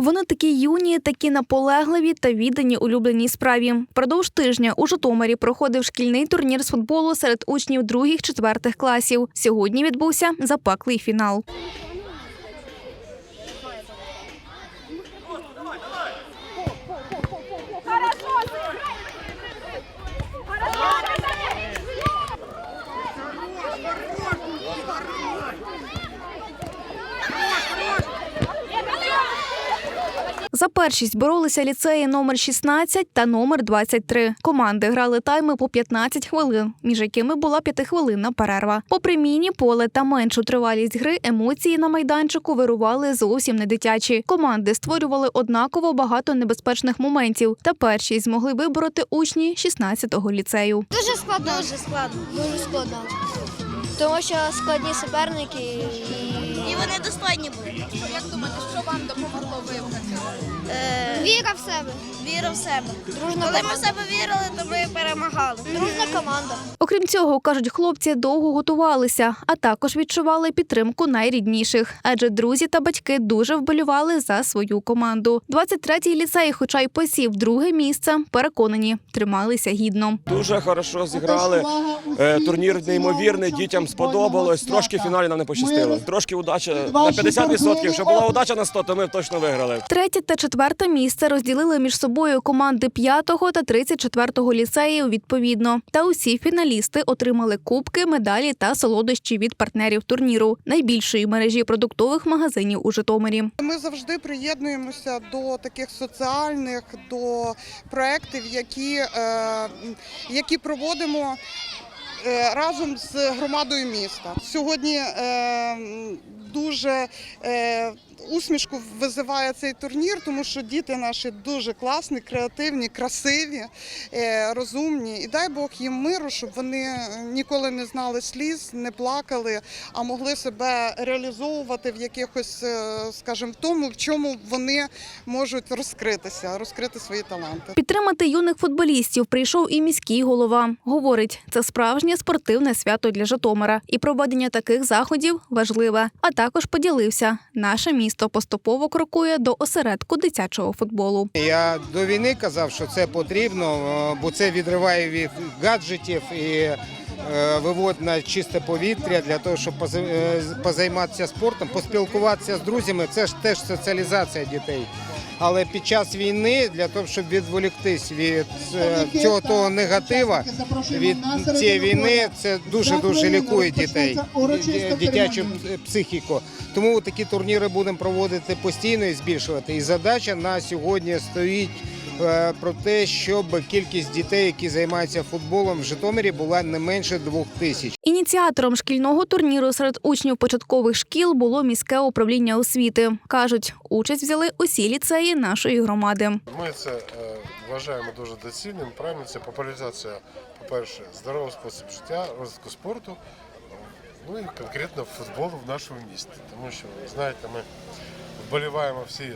Вони такі юні, такі наполегливі та віддані улюбленій справі. Продовж тижня у Житомирі проходив шкільний турнір з футболу серед учнів других четвертих класів. Сьогодні відбувся запеклий фінал. За першість боролися ліцеї номер 16 та номер 23. Команди грали тайми по 15 хвилин, між якими була п'ятихвилинна перерва. Попри міні, поле та меншу тривалість гри, емоції на майданчику вирували зовсім не дитячі. Команди створювали однаково багато небезпечних моментів, та першість змогли вибороти учні 16-го ліцею. Дуже складно. Дуже складно. Дуже складно. Тому що складні суперники і, І вони достойні були. Як думаєте, що вам допомогло виграти? Віра в себе. віра в себе. Дружна Коли ми в себе вірили, то ми перемагали. Дружна команда. Окрім цього, кажуть, хлопці довго готувалися, а також відчували підтримку найрідніших, адже друзі та батьки дуже вболівали за свою команду. 23-й ліцей, хоча й посів друге місце, переконані, трималися гідно. Дуже хорошо зіграли. Е, Турнір неймовірний, дітям сподобалось. Трошки в фіналі нам не пощастило. Трошки удача на 50%. Якщо була удача на 100, то ми точно виграли. Третє та четверте місце розділили між собою команди 5-го та 34-го ліцеїв відповідно. Та усі фіналісти отримали кубки, медалі та солодощі від партнерів турніру найбільшої мережі продуктових магазинів у Житомирі. Ми завжди приєднуємося до таких соціальних, до проєктів, які, е, які проводимо е, разом з громадою міста. Сьогодні е, дуже е, усмішку визиває цей турнір, тому що діти наші дуже класні, креативні, красиві, е, розумні. І дай Бог їм миру, щоб вони ніколи не знали сліз, не плакали, а могли себе реалізовувати в якихось, е, скажімо, в тому, в чому вони можуть розкритися, розкрити свої таланти. Підтримати юних футболістів прийшов і міський голова. Говорить, це справжнє спортивне свято для Житомира, і проведення таких заходів важливе. А також поділився. Наше місто поступово крокує до осередку дитячого футболу. Я до війни казав, що це потрібно, е, бо це відриває від гаджетів і е, виводить на чисте повітря для того, щоб е, позайматися спортом, поспілкуватися з друзями. Це ж теж соціалізація дітей. Але під час війни для того, щоб відволіктись від е, цього того негатива, від цієї війни, це дуже дуже лікує дітей, ді- дитячу психіку. Тому такі турніри будемо проводити постійно і збільшувати. І задача на сьогодні стоїть е, про те, щоб кількість дітей, які займаються футболом в Житомирі, була не менше двох тисяч. Ініціатором шкільного турніру серед учнів початкових шкіл було міське управління освіти. кажуть, участь взяли усі ліцеї нашої громади. Ми це е, вважаємо дуже доцільним. Правильно, це популяризація, по-перше, здорового способу життя, розвитку спорту, ну і конкретно футболу в нашому місті. Тому що, знаєте, ми вболіваємо всі,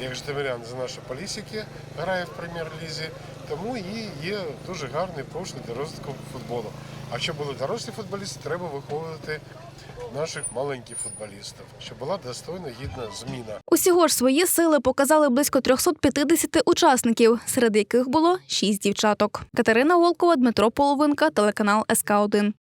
як житомиряни, за наші полісики, грає в прем'єр-лізі, тому і є дуже гарний поштовх для розвитку футболу. А щоб були дорослі футболісти, треба виховувати наших маленьких футболістів, щоб була достойна гідна зміна. Усього ж свої сили показали близько 350 учасників, серед яких було шість дівчаток. Катерина Волкова, Дмитро Половинка, телеканал СК 1